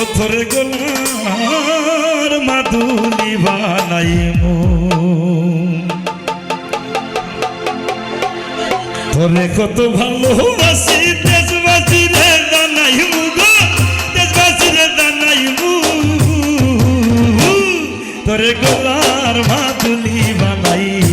ওথরে গোলার মাদুলি বানাইমু। তোরে কত ভালোবাসি দেশবাসী রে জানাইমু গো দেশবাসী রে জানাইমু। তোরে গোলার মাদুলি বানাইমু।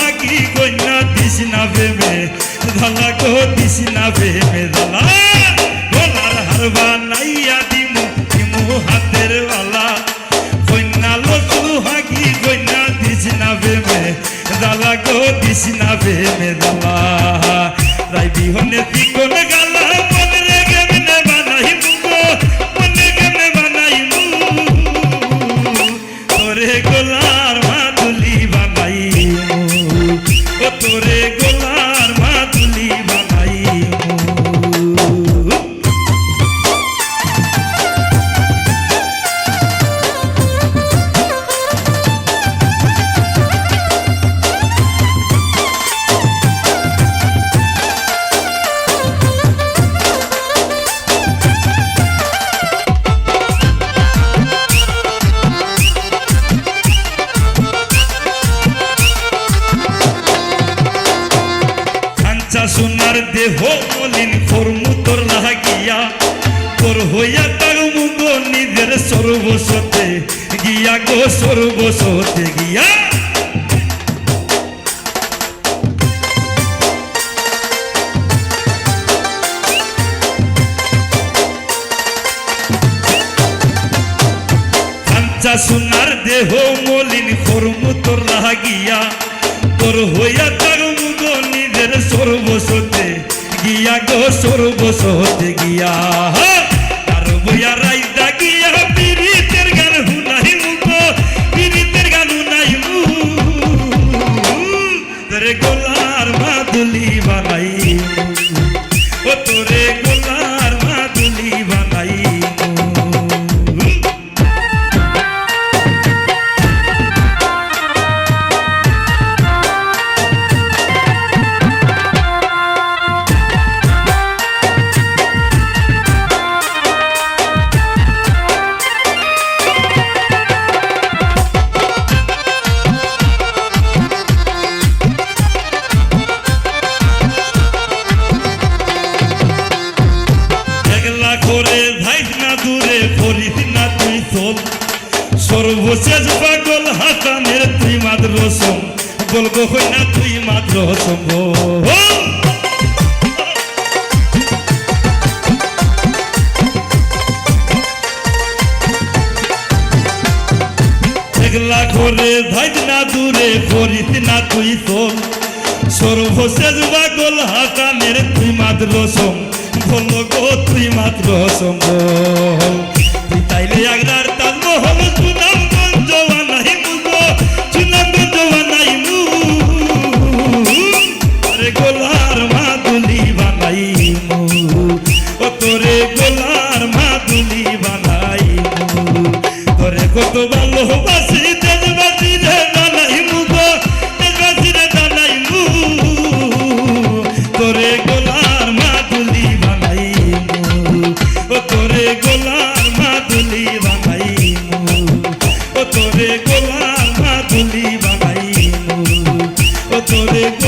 হাকি কন্যা দিস না ভেবে, ধালা গো দিস না ভেবে, ধালা ভোলার হার বানাইয়া দিমু দিমু হাতের বালা। কন্যা লসু হাকি কন্যা দিস না ভেবে, ধালা গো দিস না ভেবে, ধালা। রাই বিহনে তিকন গালা গোলার কাঞ্চা সোনার দেহ মলিন কর্মু তোর লাগিয়া। তোর হইয়া তার মুগ নিজের সর্বসতে গিয়া গো সর্বসতে গিয়া। সোনার দেহ মলিন কর্মু তোর লাগিয়া। তোর হইয়া গিয়া গো সর্বসতে গিয়া। দূরে করিস না তুই চল সর্বশেষ পাগল হাসানের তুই মাত্র সম বলব হই না তুই মাত্র সম একলা করে ভাইস না দূরে করিস না তুই চল সর্বশেষ পাগল হাসানের তুই মাত্র সম বলব গো তুই মাত্র সম্ভব তুই তাইলে একদার তাজমহল সুনামগঞ্জ তোরে